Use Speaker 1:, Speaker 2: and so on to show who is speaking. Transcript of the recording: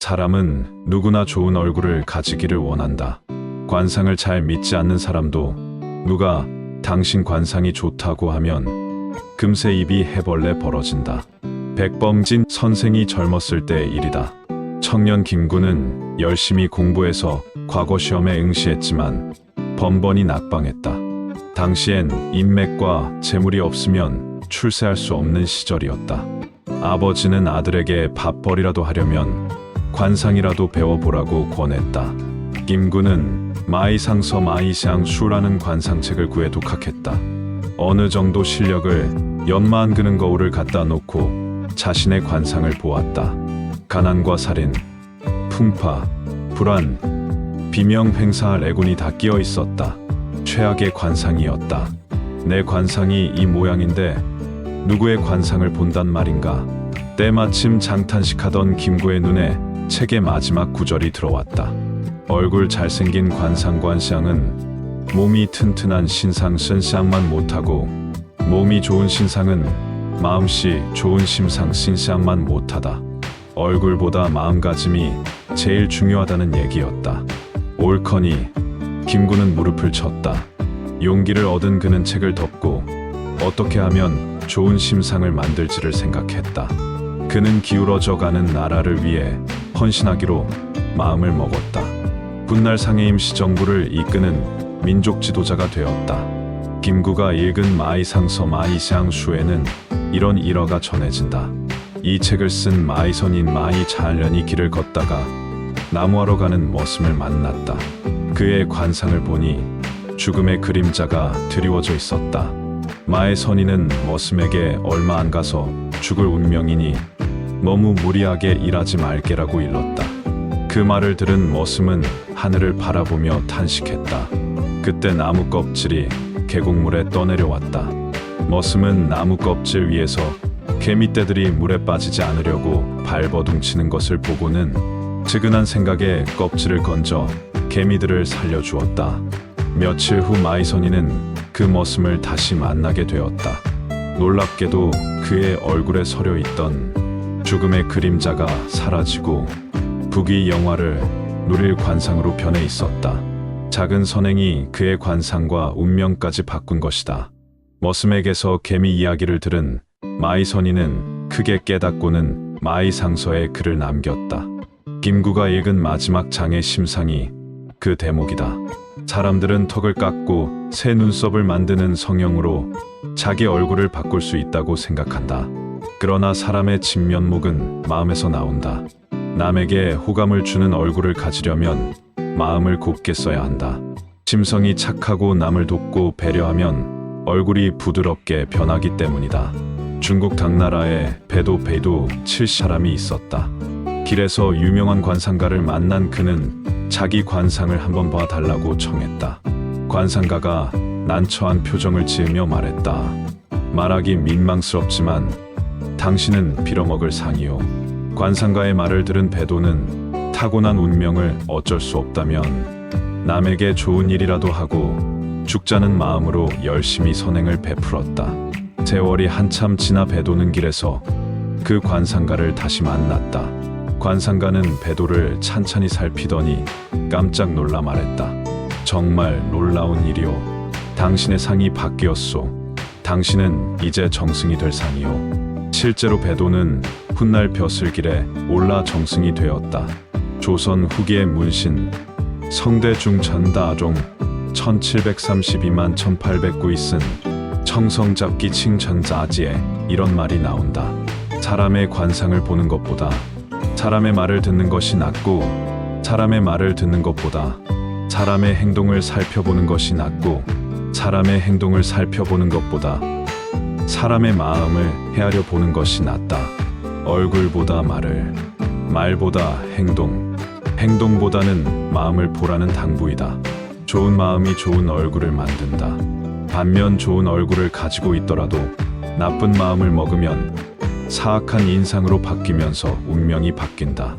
Speaker 1: 사람은 누구나 좋은 얼굴을 가지기를 원한다. 관상을 잘 믿지 않는 사람도 누가 당신 관상이 좋다고 하면 금세 입이 해벌레 벌어진다. 백범진 선생이 젊었을 때의 일이다. 청년 김구는 열심히 공부해서 과거 시험에 응시했지만 번번이 낙방했다. 당시엔 인맥과 재물이 없으면 출세할 수 없는 시절이었다. 아버지는 아들에게 밥벌이라도 하려면 관상이라도 배워보라고 권했다. 김구는 마이상서 마이샹 슈라는 관상책을 구해 독학했다. 어느 정도 실력을 연마한 그는 거울을 갖다 놓고 자신의 관상을 보았다. 가난과 살인, 풍파, 불안, 비명 횡사할 애군이 다 끼어 있었다. 최악의 관상이었다. 내 관상이 이 모양인데 누구의 관상을 본단 말인가? 때마침 장탄식하던 김구의 눈에 책의 마지막 구절이 들어왔다. 얼굴 잘생긴 관상관샹은 몸이 튼튼한 신상 신상만 못하고 몸이 좋은 신상은 마음씨 좋은 심상 신상만 못하다. 얼굴보다 마음가짐이 제일 중요하다는 얘기였다. 옳거니 김구는 무릎을 쳤다. 용기를 얻은 그는 책을 덮고 어떻게 하면 좋은 심상을 만들지를 생각했다. 그는 기울어져 가는 나라를 위해 헌신하기로 마음을 먹었다. 훗날 상해임 시 정부를 이끄는 민족 지도자가 되었다. 김구가 읽은 마이상서 마이샹 슈에는 이런 일화가 전해진다. 이 책을 쓴 마이선인 마이 자련이 길을 걷다가 나무하러 가는 머슴을 만났다. 그의 관상을 보니 죽음의 그림자가 드리워져 있었다. 마의 선인은 머슴에게 얼마 안 가서 죽을 운명이니 너무 무리하게 일하지 말게라고 일렀다. 그 말을 들은 머슴은 하늘을 바라보며 탄식했다. 그때 나무 껍질이 계곡물에 떠내려왔다. 머슴은 나무 껍질 위에서 개미떼들이 물에 빠지지 않으려고 발버둥치는 것을 보고는 측은한 생각에 껍질을 건져 개미들을 살려주었다. 며칠 후 마이선이는 그 머슴을 다시 만나게 되었다. 놀랍게도 그의 얼굴에 서려 있던 죽음의 그림자가 사라지고 북이 영화를 누릴 관상으로 변해 있었다. 작은 선행이 그의 관상과 운명까지 바꾼 것이다. 머슴에게서 개미 이야기를 들은 마이선이는 크게 깨닫고는 마이 상서에 글을 남겼다. 김구가 읽은 마지막 장의 심상이 그 대목이다. 사람들은 턱을 깎고 새 눈썹을 만드는 성형으로 자기 얼굴을 바꿀 수 있다고 생각한다. 그러나 사람의 진면목은 마음에서 나온다. 남에게 호감을 주는 얼굴을 가지려면 마음을 곱게 써야 한다. 심성이 착하고 남을 돕고 배려하면 얼굴이 부드럽게 변하기 때문이다. 중국 당나라에 배도 배도 칠 사람이 있었다. 길에서 유명한 관상가를 만난 그는 자기 관상을 한번 봐달라고 청했다. 관상가가 난처한 표정을 지으며 말했다. 말하기 민망스럽지만 당신은 빌어먹을 상이요. 관상가의 말을 들은 배도는 타고난 운명을 어쩔 수 없다면 남에게 좋은 일이라도 하고 죽자는 마음으로 열심히 선행을 베풀었다. 세월이 한참 지나 배도는 길에서 그 관상가를 다시 만났다. 관상가는 배도를 찬찬히 살피더니 깜짝 놀라 말했다. 정말 놀라운 일이오. 당신의 상이 바뀌었소. 당신은 이제 정승이 될 상이오. 실제로 배도는 훗날 벼슬길에 올라 정승이 되었다. 조선 후기의 문신 성대중 전다종 1732만 1809이 쓴 청성잡기 칭천자지에 이런 말이 나온다. 사람의 관상을 보는 것보다 사람의 말을 듣는 것이 낫고 사람의 말을 듣는 것보다 사람의 행동을 살펴보는 것이 낫고 사람의 행동을 살펴보는 것보다 사람의 마음을 헤아려 보는 것이 낫다. 얼굴보다 말을, 말보다 행동, 행동보다는 마음을 보라는 당부이다. 좋은 마음이 좋은 얼굴을 만든다. 반면 좋은 얼굴을 가지고 있더라도 나쁜 마음을 먹으면 사악한 인상으로 바뀌면서 운명이 바뀐다.